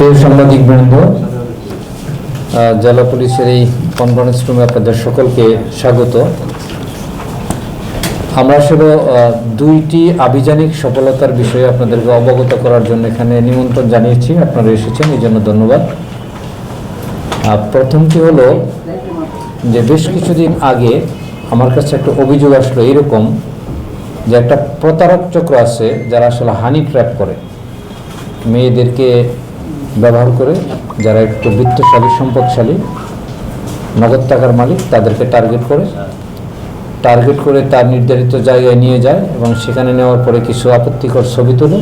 সাংবাদিক বৃন্দ জেলা পুলিশের এই কনফারেন্স রুমে আপনাদের সকলকে স্বাগত। আমরা আসলে দুইটি আভিযানিক সফলতার বিষয়ে আপনাদেরকে অবগত করার জন্য এখানে নিমন্ত্রণ জানিয়েছি, আপনারা এসেছেন, এই জন্য ধন্যবাদ। প্রথমটি হলো যে বেশ কিছুদিন আগে আমার কাছে একটা অভিযোগ আসলো এরকম যে একটা প্রতারক চক্র আছে যারা আসলে হানি ট্র্যাপ করে। মেয়েদেরকে ব্যবহার করে যারা একটু বৃত্তশালী, সম্পদশালী, নগদ টাকার মালিক, তাদেরকে টার্গেট করে। টার্গেট করে তার নির্ধারিত জায়গায় নিয়ে যায় এবং সেখানে নেওয়ার পরে কিছু আপত্তিকর ছবি তোলে।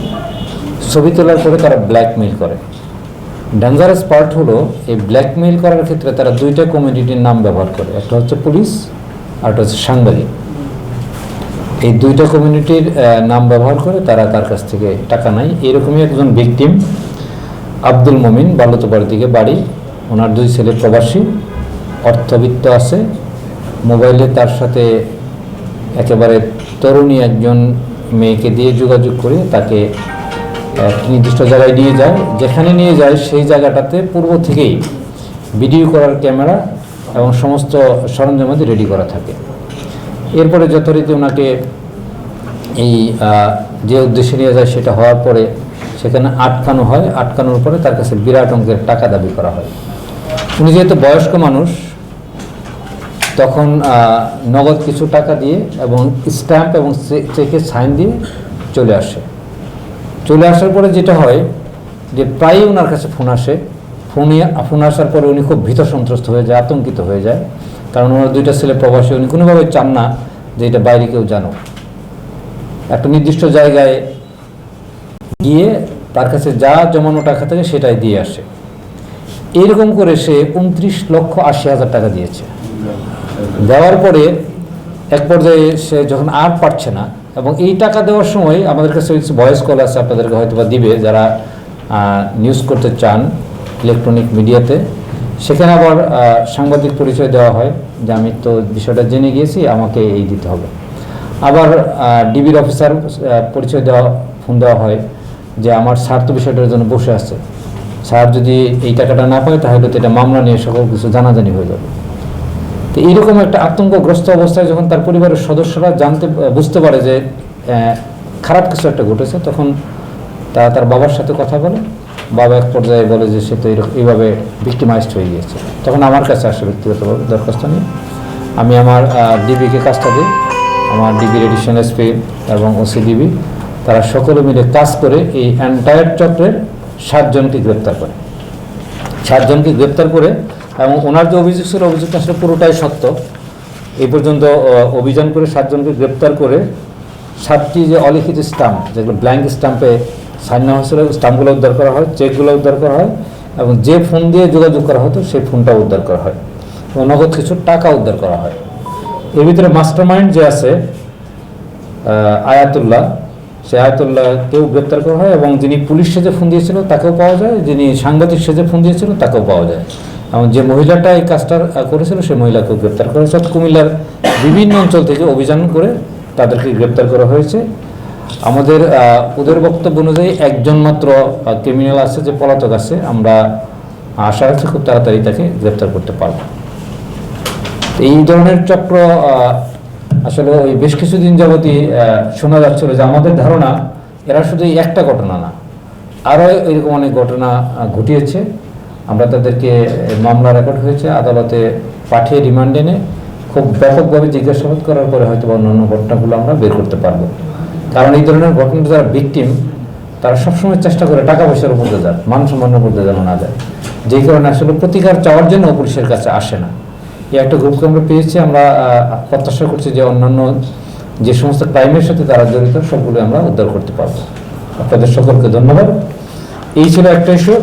ছবি তোলার পরে তারা ব্ল্যাকমেইল করে। ডেঞ্জারাস পার্ট হলো, এই ব্ল্যাকমেইল করার ক্ষেত্রে তারা দুইটা কমিউনিটির নাম ব্যবহার করে। একটা হচ্ছে পুলিশ, আর একটা হচ্ছে সাংবাদিক। এই দুইটা কমিউনিটির নাম ব্যবহার করে তারা তার কাছ থেকে টাকা নেয়। এরকমই একজন ভিকটিম আব্দুল মমিন বালুতপাড় দিকে বাড়ি। ওনার দুই ছেলে প্রবাসী। অর্থবিত্ত আছে। মোবাইলে তার সাথে একেবারে তরুণী একজন মেয়েকে দিয়ে যোগাযোগ করে তাকে নির্দিষ্ট জায়গায় নিয়ে যায়। যেখানে নিয়ে যায় সেই জায়গাটাতে পূর্ব থেকেই ভিডিও করার ক্যামেরা এবং সমস্ত সরঞ্জামাদি রেডি করা থাকে। এরপরে যথারীতি ওনাকে এই যে উদ্দেশ্যে নিয়ে যায় সেটা হওয়ার পরে সেখানে আটকানো হয়, আটকানোর পরে তার কাছে বিরাট অঙ্কের টাকা দাবি করা হয়। উনি যেহেতু বয়স্ক মানুষ, তখন নগদ কিছু টাকা দিয়ে এবং স্ট্যাম্প এবং চেকে সাইন দিয়ে চলে আসে। চলে আসার পরে যেটা হয় যে প্রায়ই ওনার কাছে ফোন আসে। ফোনে, ফোন আসার পরে উনি খুব ভীত সন্ত্রস্ত হয়ে যায়, আতঙ্কিত হয়ে যায়। কারণ ওনার দুইটা ছেলে প্রবাসী, উনি কোনোভাবে চান না যে এটা বাইরে কেউ জানো একটা নির্দিষ্ট জায়গায় গিয়ে তার কাছে যা জমানো টাকা থাকে সেটাই দিয়ে আসে। এইরকম করে সে উনত্রিশ লক্ষ আশি হাজার টাকা দিয়েছে। দেওয়ার পরে এক পর্যায়ে সে যখন আর পারছে না এবং এই টাকা দেওয়ার সময় আমাদের কাছে ভয়েস কল আছে, আপনাদেরকে হয়তো বা দিবে, যারা নিউজ করতে চান ইলেকট্রনিক মিডিয়াতে সেখানে আবার সাংবাদিক পরিচয় দেওয়া হয় যে আমি তো বিষয়টা জেনে গিয়েছি, আমাকে এই দিতে হবে। আবার ডিবির অফিসার পরিচয় দেওয়া ফোন দেওয়া হয়। যে আমার স্যার তো বিষয়টার জন্য বসে আছে। স্যার যদি এই টাকাটা না পায়, তাহলে তো এটা মামলা নিয়ে সকল কিছু জানাজানি হয়ে যাবে। তো এইরকম একটা আতঙ্কগ্রস্ত অবস্থায় যখন তার পরিবারের সদস্যরা জানতে, বুঝতে পারে যে খারাপ কিছু একটা ঘটেছে, তখন তারা তার বাবার সাথে কথা বলে। বাবা এক পর্যায়ে বলে যে সে তো এরকম এইভাবে ভিক্টিমাইজড হয়ে গিয়েছে। তখন আমার কাছে আসে ব্যক্তিগতভাবে দরখাস্ত নিয়ে। আমি আমার ডিবিকে কাজটা দিই। আমার ডিবি এডিশন এসপি এবং ওসিডিবি তারা সকলে মিলে কাজ করে এই এন্টায়ার চক্রের সাতজনকে গ্রেপ্তার করে। সাতজনকে গ্রেপ্তার করে এবং ওনার যে অভিযোগ ছিল, অভিযোগটা আসলে পুরোটাই সত্য। এই পর্যন্ত অভিযান করে সাতজনকে গ্রেপ্তার করে সাতটি যে অলিখিত স্টাম্প যেগুলো ব্ল্যাঙ্ক স্টাম্পে সাইন নেওয়া হয়েছিল স্টাম্পগুলো উদ্ধার করা হয় চেকগুলো উদ্ধার করা হয় এবং যে ফোন দিয়ে যোগাযোগ করা হতো, সেই ফোনটা উদ্ধার করা হয় এবং নগদ কিছু টাকা উদ্ধার করা হয়। এর ভিতরে মাস্টার মাইন্ড যে আছে আয়াতুল্লাহ সে আয়াতুল্লাহ কেউ গ্রেপ্তার করা হয় এবং যিনি পুলিশ সেজে ফোন দিয়েছিল তাকেও পাওয়া যায়, যিনি সাংবাদিক সেজে ফোন দিয়েছিল তাকেও পাওয়া যায়। এবং যে মহিলাটা এই কাজটা করেছিল সেই মহিলাকেও গ্রেপ্তার করা হয়েছে। কুমিল্লার বিভিন্ন অঞ্চল থেকে অভিযান করে তাদেরকে গ্রেপ্তার করা হয়েছে। আমাদের ওদের বক্তব্য অনুযায়ী একজন মাত্র ক্রিমিনাল আছে, যে পলাতক আছে। আমরা আশা রাখছি খুব তাড়াতাড়ি তাকে গ্রেপ্তার করতে পারব। এই ধরনের চক্র আসলে ওই বেশ কিছুদিন যাবতই শোনা যাচ্ছিল যে আমাদের ধারণা এরা শুধু একটা ঘটনা না, আরও এরকম অনেক ঘটনা ঘটিয়েছে। আমরা তাদেরকে মামলা রেকর্ড হয়েছে, আদালতে পাঠিয়ে রিমান্ড এনে খুব ব্যাপকভাবে জিজ্ঞাসাবাদ করার পরে হয়তো অন্যান্য ঘটনাগুলো আমরা বের করতে পারব। কারণ এই ধরনের ঘটনা যারা ভিকটিম তারা সবসময় চেষ্টা করে টাকা পয়সার উপর দিয়ে মান সম্মানের উপর যেন না যায়। যেই কারণে আসলে প্রতিকার চাওয়ার জন্য পুলিশের কাছে আসে না। এই একটা গ্রুপকে আমরা পেয়েছি, আমরা প্রত্যাশা করছি যে অন্যান্য যে সমস্ত ক্রাইমের সাথে তারা জড়িত সবগুলো আমরা উদ্ধার করতে পারব। আপনাদের সকলকে ধন্যবাদ। এই ছিল একটা ইস্যু